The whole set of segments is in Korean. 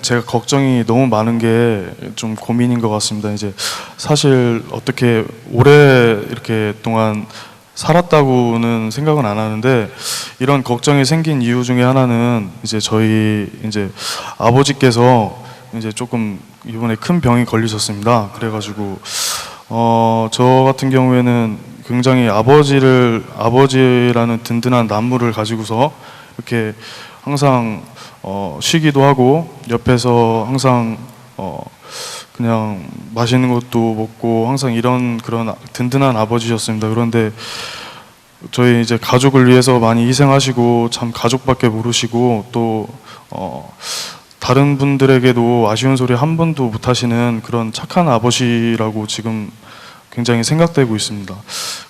제가 걱정이 너무 많은 게 좀 고민인 것 같습니다. 이제 사실 어떻게 오래 이렇게 동안 살았다고는 생각은 안 하는데 이런 걱정이 생긴 이유 중에 하나는 이제 저희 이제 아버지께서 이제 조금 이번에 큰 병이 걸리셨습니다. 그래가지고 어 저 같은 경우에는 굉장히 아버지를 아버지라는 든든한 남무를 가지고서 이렇게 항상 어, 쉬기도 하고 옆에서 항상 어, 그냥 맛있는 것도 먹고 항상 이런 그런 아- 든든한 아버지셨습니다. 그런데 저희 이제 가족을 위해서 많이 희생하시고 참 가족밖에 모르시고 또 어, 다른 분들에게도 아쉬운 소리 한 번도 못 하시는 그런 착한 아버지라고 지금 굉장히 생각되고 있습니다.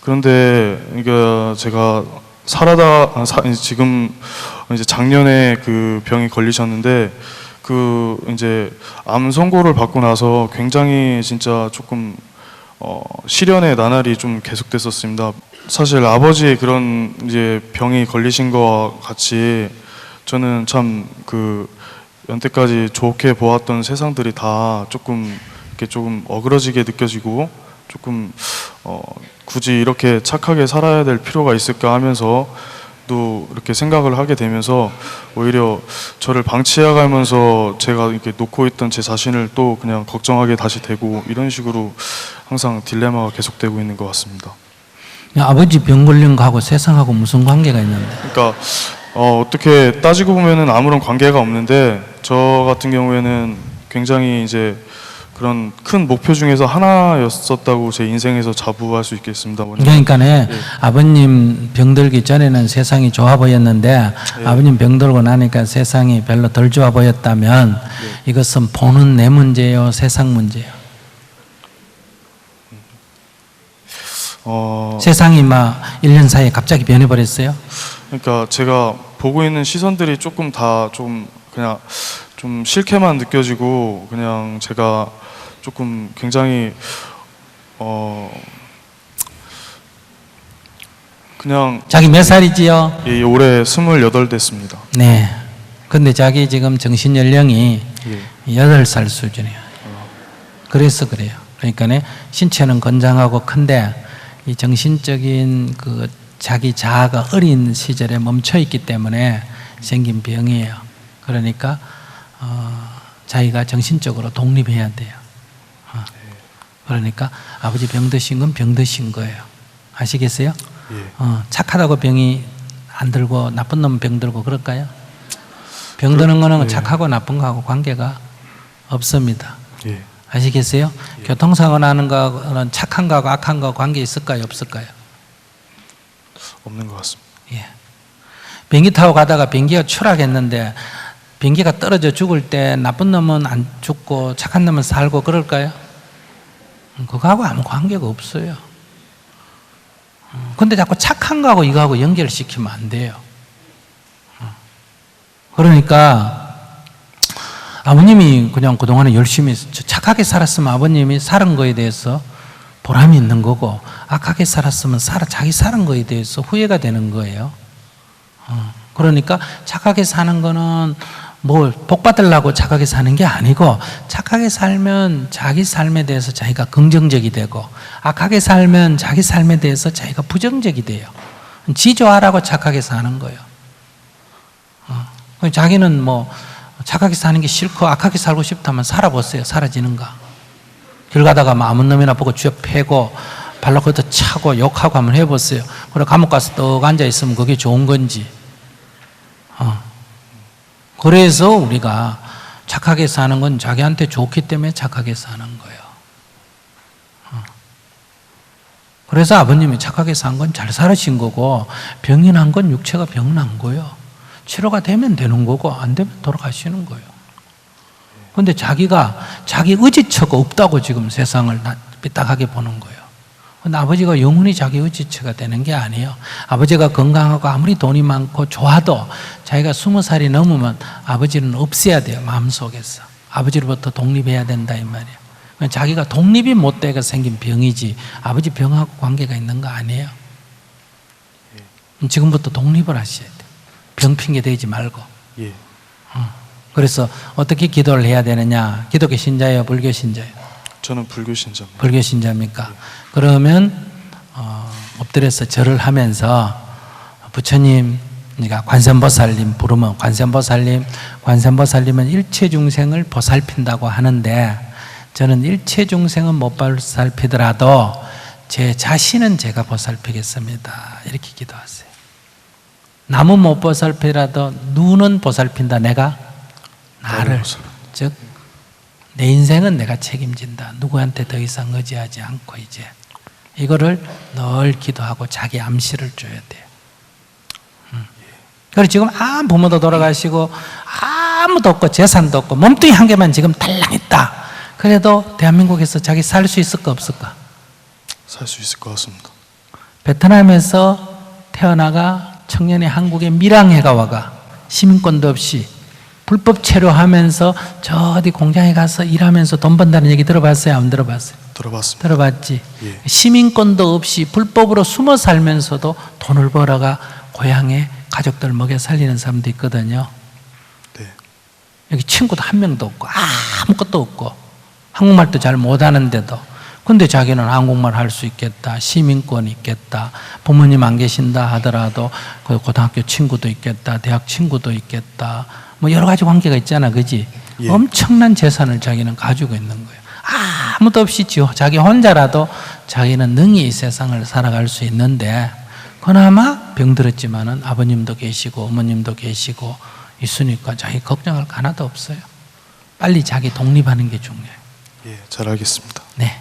그런데 이게 제가 살아다 아, 사- 지금 이제 작년에 그 병이 걸리셨는데 그 이제 암 선고를 받고 나서 굉장히 진짜 조금 어, 시련의 나날이 좀 계속됐었습니다. 사실 아버지의 그런 이제 병이 걸리신 것과 같이 저는 참 그 연때까지 좋게 보았던 세상들이 다 조금 이렇게 조금 어그러지게 느껴지고 조금 어, 굳이 이렇게 착하게 살아야 될 필요가 있을까 하면서 또 이렇게 생각을 하게 되면서 오히려 저를 방치해가면서 제가 이렇게 놓고 있던 제 자신을 또 그냥 걱정하게 다시 되고 이런 식으로 항상 딜레마가 계속되고 있는 것 같습니다. 아버지 병 걸린 거하고 세상하고 무슨 관계가 있는데? 그러니까 어, 어떻게 따지고 보면은 아무런 관계가 없는데 저 같은 경우에는 굉장히 이제 그런 큰 목표 중에서 하나였었다고 제 인생에서 자부할 수 있겠습니다. 뭐냐면 그러니까 네 아버님 병들기 전에는 세상이 좋아 보였는데 아버님 병들고 나니까 세상이 별로 덜 좋아 보였다면 이것은 보는 내 문제요, 세상 문제요. 어, 세상이 막 1년 사이에 갑자기 변해버렸어요. 그러니까 제가 보고 있는 시선들이 조금 다 좀 그냥 좀 싫게만 느껴지고 그냥 제가 조금 굉장히 어 그냥 자기 몇 살이지요? 예, 올해 28 됐습니다. 네. 근데 자기 지금 정신 연령이 예. 8살 수준이에요. 그래서 그래요. 그러니까 신체는 건장하고 큰데 이 정신적인 그 자기 자아가 어린 시절에 멈춰 있기 때문에 생긴 병이에요. 그러니까 어, 자기가 정신적으로 독립해야 돼요. 어. 그러니까 아버지 병 드신 건 병 드신 거예요. 아시겠어요? 예. 어, 착하다고 병이 안 들고 나쁜 놈 병 들고 그럴까요? 병 드는 거는 착하고 나쁜 거하고 관계가 없습니다. 예. 아시겠어요? 교통사고 나는 거는 착한 거하고 악한 거 관계 있을까요? 없을까요? 없는 것 같습니다. 예. 비행기 타고 가다가 비행기가 추락했는데 비행기가 떨어져 죽을 때 나쁜 놈은 안 죽고 착한 놈은 살고 그럴까요? 음, 그거하고 아무 관계가 없어요. 음, 근데 자꾸 착한 거하고 이거하고 연결시키면 안 돼요. 어. 그러니까 아버님이 그냥 그동안에 열심히 착하게 살았으면 아버님이 살은 거에 대해서 보람이 있는 거고 악하게 살았으면 살아 자기 살은 거에 대해서 후회가 되는 거예요. 어, 그러니까 착하게 사는 거는 뭘 복 받으려고 착하게 사는 게 아니고 착하게 살면 자기 삶에 대해서 자기가 긍정적이 되고 악하게 살면 자기 삶에 대해서 자기가 부정적이 돼요. 지조하라고 착하게 사는 거예요. 어, 자기는 뭐 착하게 사는 게 싫고 악하게 살고 싶다면 살아보세요. 사라지는가? 길 가다가 뭐 아무 놈이나 보고 쥐어 패고 발로 걷어 차고 욕하고 한번 해보세요. 그래 감옥 가서 떡 앉아 있으면 그게 좋은 건지. 어. 그래서 우리가 착하게 사는 건 자기한테 좋기 때문에 착하게 사는 거예요. 어. 그래서 아버님이 착하게 산 건 잘 살으신 거고 병이 난 건 육체가 병 난 거예요. 치료가 되면 되는 거고 안 되면 돌아가시는 거예요. 근데 자기가 자기 의지처가 없다고 지금 세상을 나- 삐딱하게 보는 거예요. 근데 아버지가 영원히 자기 의지처가 되는 게 아니에요. 아버지가 건강하고 아무리 돈이 많고 좋아도 자기가 스무 살이 넘으면 아버지는 없애야 돼요. 마음속에서. 아버지로부터 독립해야 된다 이 말이에요. 그러니까 자기가 독립이 못 돼가 생긴 병이지 아버지 병하고 관계가 있는 거 아니에요. 지금부터 독립을 하셔야 돼요. 병 핑계 대지 말고. 예. 어. 그래서 어떻게 기도를 해야 되느냐? 기독교 신자예요, 불교 신자예요? 저는 불교 신자입니다. 불교 신자입니까? 그러면 어, 엎드려서 절을 하면서 부처님, 그러니까 관세음보살님 부르면 관세음보살님, 관세음보살님은 일체 중생을 보살핀다고 하는데 저는 일체 중생은 못 보살피더라도 제 자신은 제가 보살피겠습니다. 이렇게 기도하세요. 남은 못 보살피더라도 눈은 보살핀다. 내가 나를. 즉 내 인생은 내가 책임진다. 누구한테 더 이상 의지하지 않고 이제 이거를 늘 기도하고 자기 암시를 줘야 돼요. 음. 그리고 지금 아무 부모도 돌아가시고 아무도 없고 재산도 없고 몸뚱이 한 개만 지금 달랑 있다. 그래도 대한민국에서 자기 살 수 있을까 없을까? 살 수 있을 것 같습니다. 베트남에서 태어나가 청년의 한국에 밀항해가 와가 시민권도 없이 불법 체류하면서 저 어디 공장에 가서 일하면서 돈 번다는 얘기 들어봤어요? 안 들어봤어요? 들어봤습니다. 들어봤지? 예. 시민권도 없이 불법으로 숨어 살면서도 돈을 벌어가 고향에 가족들 먹여 살리는 사람도 있거든요. 네. 여기 친구도 한 명도 없고 아무것도 없고 한국말도 잘 못하는데도 근데 자기는 한국말 할 수 있겠다 시민권 있겠다 부모님 안 계신다 하더라도 그 고등학교 친구도 있겠다 대학 친구도 있겠다 뭐 여러 가지 관계가 있잖아 그지 예. 엄청난 재산을 자기는 가지고 있는 거예요 아무도 없이 지- 자기 혼자라도 자기는 능히 이 세상을 살아갈 수 있는데 그나마 병들었지만은 아버님도 계시고 어머님도 계시고 있으니까 자기 걱정할 거 하나도 없어요. 빨리 자기 독립하는 게 중요해요. 예, 잘 알겠습니다. 네.